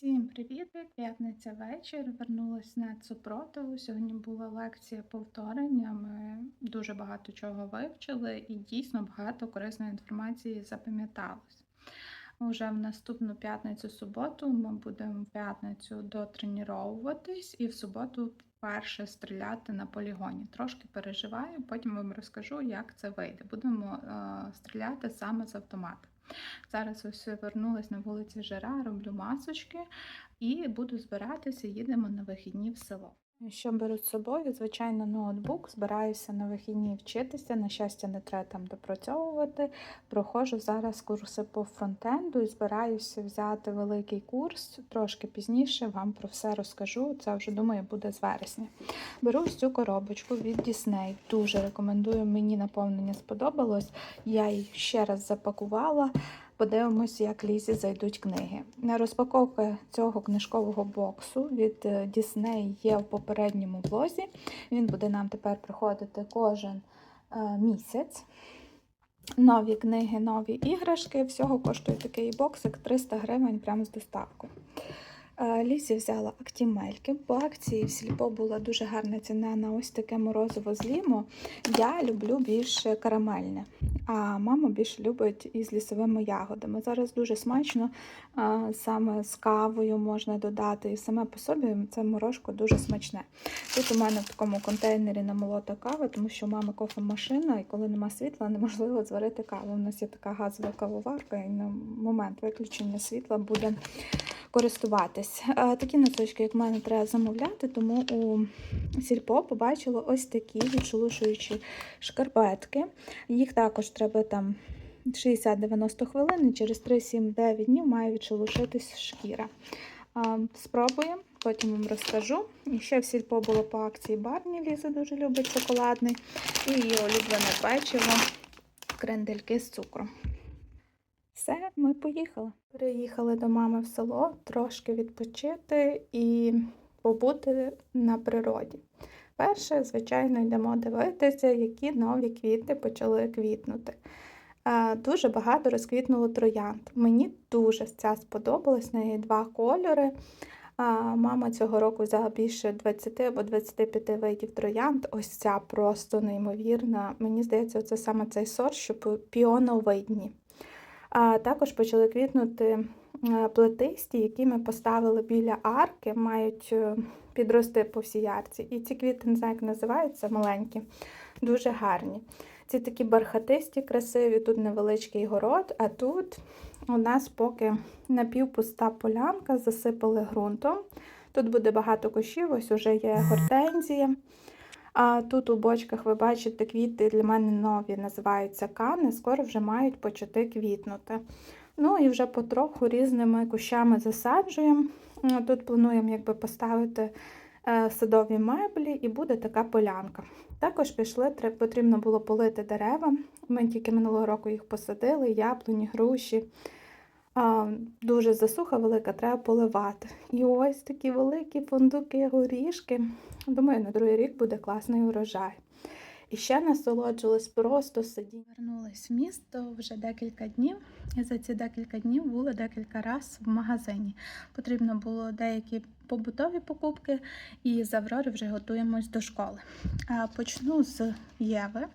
Всім привіт! П'ятниця вечір. Вернулась на супротиву. Сьогодні була лекція повторення. Ми дуже багато чого вивчили і дійсно багато корисної інформації запам'яталось. Уже в наступну п'ятницю-суботу ми будемо в п'ятницю дотреніровуватись і в суботу вперше стріляти на полігоні. Трошки переживаю, потім вам розкажу, як це вийде. Будемо е, стріляти саме з автомата. Зараз ось вернулась на вулиці Жара, роблю масочки і буду збиратися, їдемо на вихідні в село. Що беру з собою? Звичайно, ноутбук. Збираюся на вихідні вчитися. На щастя, не треба там допрацьовувати. Проходжу зараз курси по фронтенду і збираюся взяти великий курс. Трошки пізніше вам про все розкажу. Це вже думаю буде з вересня. Беру цю коробочку від Disney. Дуже рекомендую. Мені наповнення сподобалось. Я її ще раз запакувала. Подивимось, як лізі зайдуть книги. Розпаковка цього книжкового боксу від е, Disney є в попередньому блозі. Він буде нам тепер приходити кожен е, місяць. Нові книги, нові іграшки. Всього коштує такий боксик 300 гривень прямо з доставкою. Лісі взяла актімельки. По акції в сільпо була дуже гарна ціна на ось таке морозиво з лімо. Я люблю більше карамельне, а мама більше любить із лісовими ягодами. Зараз дуже смачно, саме з кавою можна додати. І саме по собі це морожко дуже смачне. Тут у мене в такому контейнері намолота кава, тому що у мами кофемашина, і коли нема світла, неможливо зварити каву. У нас є така газова кавоварка, і на момент виключення світла буде користуватись. Е, Такі носочки, як в мене, треба замовляти, тому у сільпо побачила ось такі відшелушуючі шкарпетки. Їх також треба там 60-90 хвилин, і через 3-7-9 днів має відшелушитись шкіра. Спробуємо, потім вам розкажу. І ще в сільпо було по акції Барні, Ліза дуже любить шоколадний. І її улюблене печиво, крендельки з цукром. Все, ми поїхали. Приїхали до мами в село трошки відпочити і побути на природі. Перше, звичайно, йдемо дивитися, які нові квіти почали квітнути. Е, Дуже багато розквітнуло троянд. Мені дуже ця сподобалась, неї два кольори. Мама цього року взяла більше 20 або 25 видів троянд. Ось ця просто неймовірна. Мені здається, це саме цей сорт, що піоновидні. А також почали квітнути е, плетисті, які ми поставили біля арки, мають е, підрости по всій арці. І ці квіти, не знаю, як називаються, маленькі, дуже гарні. Ці такі бархатисті, красиві, тут невеличкий город, а тут у нас поки напівпуста полянка, засипали ґрунтом. Тут буде багато кущів, ось уже є гортензія. А тут у бочках ви бачите квіти для мене нові, називаються кани, скоро вже мають почати квітнути. Ну і вже потроху різними кущами засаджуємо. Тут плануємо якби поставити е, садові меблі і буде така полянка. Також пішли, потрібно було полити дерева. Ми тільки минулого року їх посадили, яблуні, груші. Дуже засуха велика, треба поливати. І ось такі великі фундуки, горішки. Думаю, на другий рік буде класний урожай. І ще насолоджувалась просто сидіння. Вернулась в місто вже декілька днів. І за ці декілька днів були декілька разів в магазині. Потрібно було деякі побутові покупки, і з Аврори вже готуємось до школи. Почну з Єви.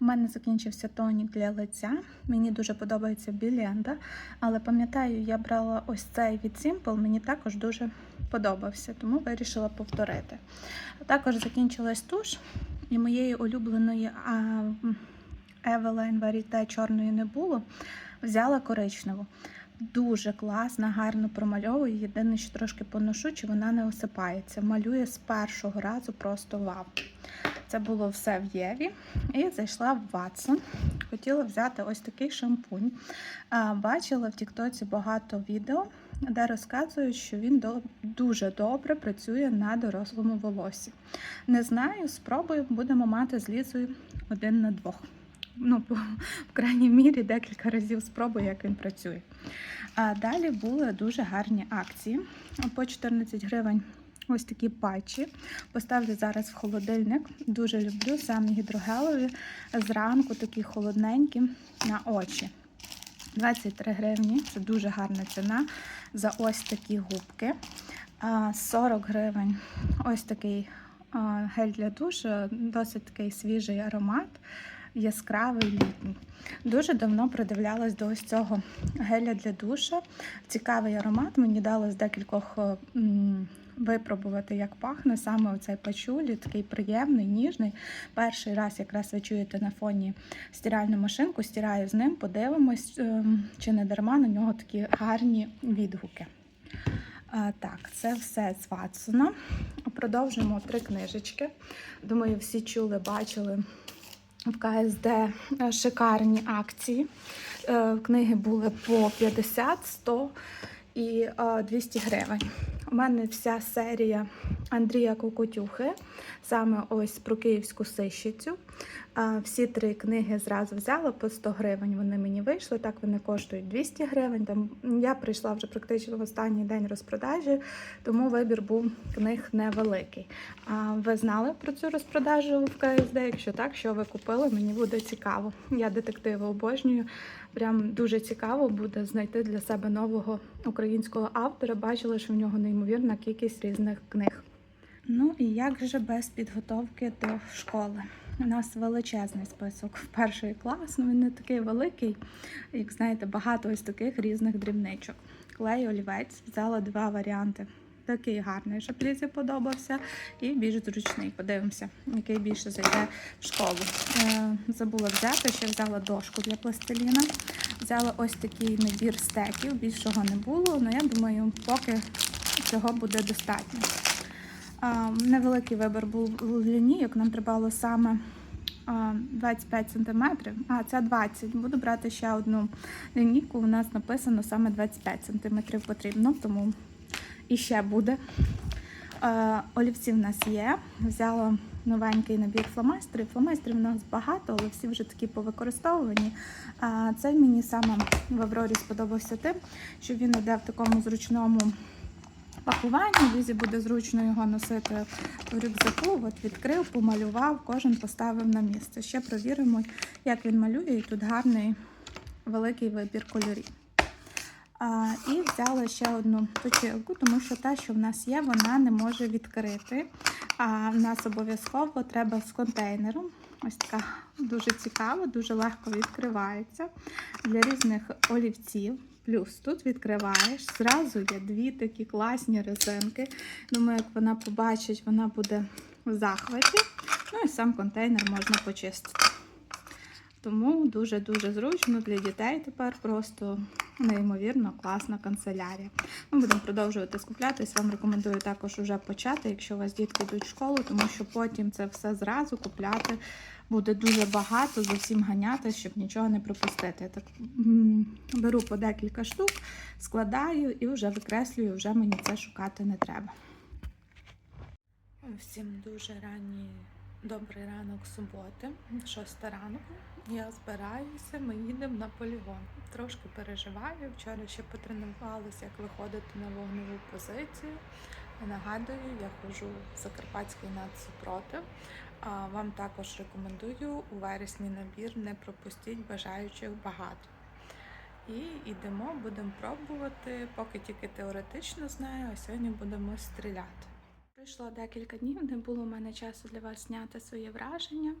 У мене закінчився тонік для лиця. Мені дуже подобається Біленда, але пам'ятаю, я брала ось цей від Simple, мені також дуже подобався, тому вирішила повторити. Також закінчилась туш, і моєї улюбленої Eveline Varieté чорної не було. Взяла коричневу. Дуже класна, гарно промальовує. Єдине, що трошки поношу, чи вона не осипається. Малює з першого разу просто вау. Це було все в Єві. І зайшла в Ватсон. Хотіла взяти ось такий шампунь. Бачила в Тіктоці багато відео, де розказують, що він дуже добре працює на дорослому волосі. Не знаю, спробую, будемо мати з лізою один на двох. Ну, в крайній мірі декілька разів спробую, як він працює. А далі були дуже гарні акції. По 14 гривень ось такі патчі. Поставлю зараз в холодильник. Дуже люблю самі гідрогелові. Зранку такі холодненькі на очі. 23 гривні. Це дуже гарна ціна за ось такі губки. 40 гривень. Ось такий гель для душу, досить такий свіжий аромат, яскравий літній. Дуже давно придивлялась до ось цього геля для душа. Цікавий аромат. Мені дало з декількох е, випробувати, як пахне саме оцей пачулі, такий приємний, ніжний. Перший раз якраз ви чуєте на фоні стиральну машинку, стираю з ним, подивимось, ем, чи не дарма на нього такі гарні відгуки. А, Так, це все з Ватсона. Продовжуємо три книжечки. Думаю, всі чули, бачили в КСД е, шикарні акції. Е, Книги були по 50, 100 і е, 200 гривень. У мене вся серія Андрія Кокотюхи, саме ось про київську сищицю. Всі три книги зразу взяла по 100 гривень. Вони мені вийшли. Так вони коштують 200 гривень. Там я прийшла вже практично в останній день розпродажі, тому вибір був книг невеликий. А ви знали про цю розпродажу в КСД? Якщо так, що ви купили, мені буде цікаво. Я детективи обожнюю. Прям дуже цікаво буде знайти для себе нового українського автора. Бачила, що в нього неймовірна кількість різних книг. Ну і як же без підготовки до школи? У нас величезний список в перший клас. Ну він не такий великий, як знаєте, багато ось таких різних дрібничок. Клей олівець взяла два варіанти. Такий гарний, щоб Лізі подобався, і більш зручний. Подивимося, який більше зайде в школу. Е, забула взяти, ще взяла дошку для пластиліна. Взяла ось такий набір стеків, більшого не було, але я думаю, поки цього буде достатньо. Невеликий вибір був лінійок, нам треба саме 25 см, а це 20 Буду брати ще одну лінійку. У нас написано саме 25 см потрібно, тому і ще буде. Олівці в нас є. Взяла новенький набір фломастерів. Фломастерів у нас багато, але всі вже такі повикористовувані. Цей мені саме в Аврорі сподобався тим, що він йде в такому зручному пакування. Лізі буде зручно його носити в рюкзаку. От відкрив, помалював, кожен поставив на місце. Ще провіримо, як він малює, і тут гарний великий вибір кольорів. А, і взяла ще одну точилку, тому що та, що в нас є, вона не може відкрити. А в нас обов'язково треба з контейнером. Ось така дуже цікава, дуже легко відкривається для різних олівців. Плюс тут відкриваєш, зразу є дві такі класні резинки. Думаю, як вона побачить, вона буде в захваті. Ну і сам контейнер можна почистити. Тому дуже-дуже зручно для дітей тепер просто неймовірно класна канцелярія. Ми будемо продовжувати скуплятись. Вам рекомендую також уже почати, якщо у вас дітки йдуть в школу, тому що потім це все зразу купляти буде дуже багато, за всім ганяти, щоб нічого не пропустити. Я так беру по декілька штук, складаю і вже викреслюю, вже мені це шукати не треба. Всім дуже ранній добрий ранок суботи, шоста ранку. Я збираюся, ми їдемо на полігон. Трошки переживаю. Вчора ще потренувалася, як виходити на вогневу позицію. Нагадую, я ходжу в Закарпатський нацсупротив. А Вам також рекомендую у вересні набір не пропустіть бажаючих багато. І йдемо, будемо пробувати, поки тільки теоретично знаю, а сьогодні будемо стріляти. Пройшло декілька днів, не було в мене часу для вас зняти свої враження.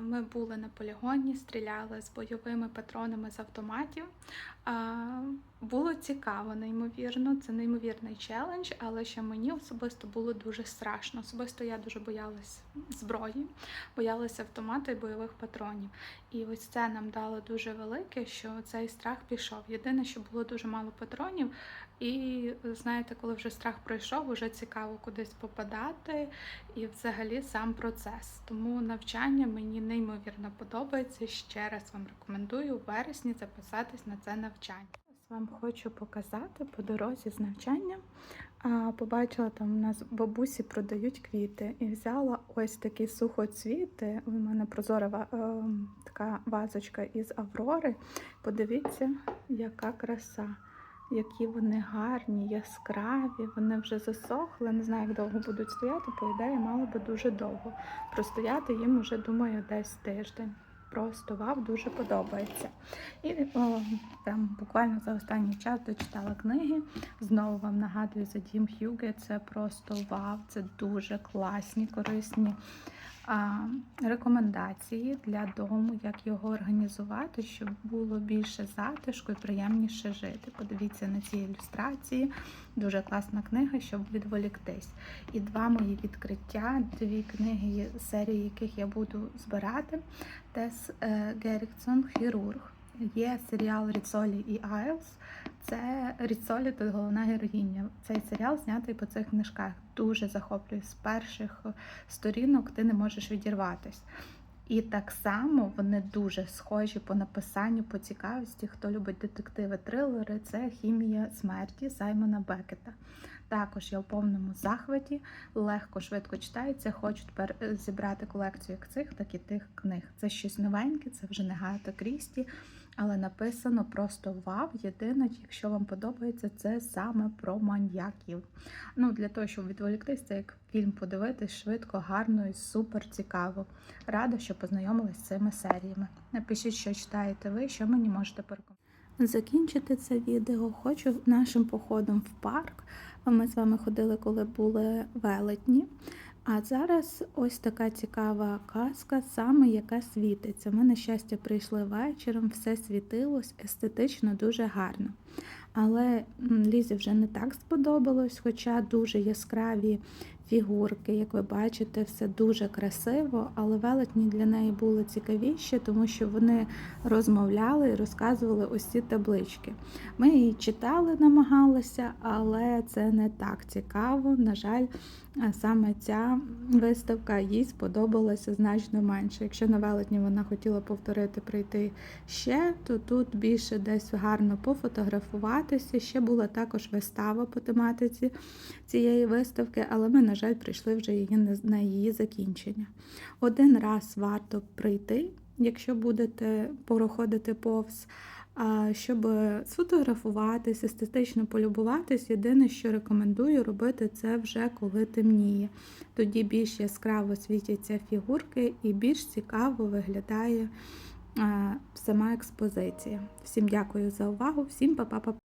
Ми були на полігоні, стріляли з бойовими патронами з автоматів. Було цікаво, неймовірно. Це неймовірний челендж, але ще мені особисто було дуже страшно. Особисто я дуже боялась зброї, боялася автомату і бойових патронів. І ось це нам дало дуже велике, що цей страх пішов. Єдине, що було дуже мало патронів, і знаєте, коли вже страх пройшов, вже цікаво кудись попадати, і взагалі сам процес. Тому навчання мені неймовірно подобається. Ще раз вам рекомендую у вересні записатись на це навчання. Вам хочу показати по дорозі з навчання. Побачила там у нас бабусі продають квіти і взяла ось такі сухоцвіти. У мене прозора е, така вазочка із Аврори. Подивіться, яка краса. Які вони гарні, яскраві, вони вже засохли. Не знаю, як довго будуть стояти. По ідеї, мали би дуже довго. Простояти їм уже, думаю, десь тиждень. Просто вау, дуже подобається. І о, там буквально за останній час дочитала книги. Знову вам нагадую за Дім Хюге. Це просто вау, це дуже класні, корисні рекомендації для дому, як його організувати, щоб було більше затишку і приємніше жити. Подивіться на ці ілюстрації. Дуже класна книга, щоб відволіктись. І два мої відкриття, дві книги серії, яких я буду збирати. Тес е, Геріксон, хірург. Є серіал Ріцолі і Айлс. Це Ріцолі тут головна героїня. Цей серіал знятий по цих книжках. Дуже захоплює з перших сторінок. Ти не можеш відірватись. І так само вони дуже схожі по написанню, по цікавості. Хто любить детективи, трилери, це хімія смерті Саймона Бекета. Також я у повному захваті, легко, швидко читається. Хочу тепер е, зібрати колекцію як цих, так і тих книг. Це щось новеньке, це вже не Гата Крісті, але написано просто вау. Єдине, якщо вам подобається, це саме про маньяків. Ну, для того, щоб відволіктись, це як фільм подивитись швидко, гарно і супер цікаво. Рада, що познайомилась з цими серіями. Напишіть, що читаєте ви, що мені можете порекомендувати. Закінчити це відео хочу нашим походом в парк. Ми з вами ходили, коли були велетні. А зараз ось така цікава казка, саме яка світиться. Ми, на щастя, прийшли вечором, все світилось, естетично дуже гарно. Але Лізі вже не так сподобалось, хоча дуже яскраві фігурки, як ви бачите, все дуже красиво, але велетні для неї були цікавіші, тому що вони розмовляли і розказували ось ці таблички. Ми її читали, намагалися, але це не так цікаво. На жаль, саме ця виставка їй сподобалася значно менше. Якщо на велетні вона хотіла повторити прийти ще, то тут більше десь гарно пофотографуватися. Ще була також вистава по тематиці цієї виставки, але ми, на жаль, прийшли вже її на її закінчення. Один раз варто прийти, якщо будете проходити повз. Щоб сфотографуватись, естетично полюбуватись, єдине, що рекомендую робити, це вже коли темніє. Тоді більш яскраво світяться фігурки і більш цікаво виглядає сама експозиція. Всім дякую за увагу, всім па-па-па!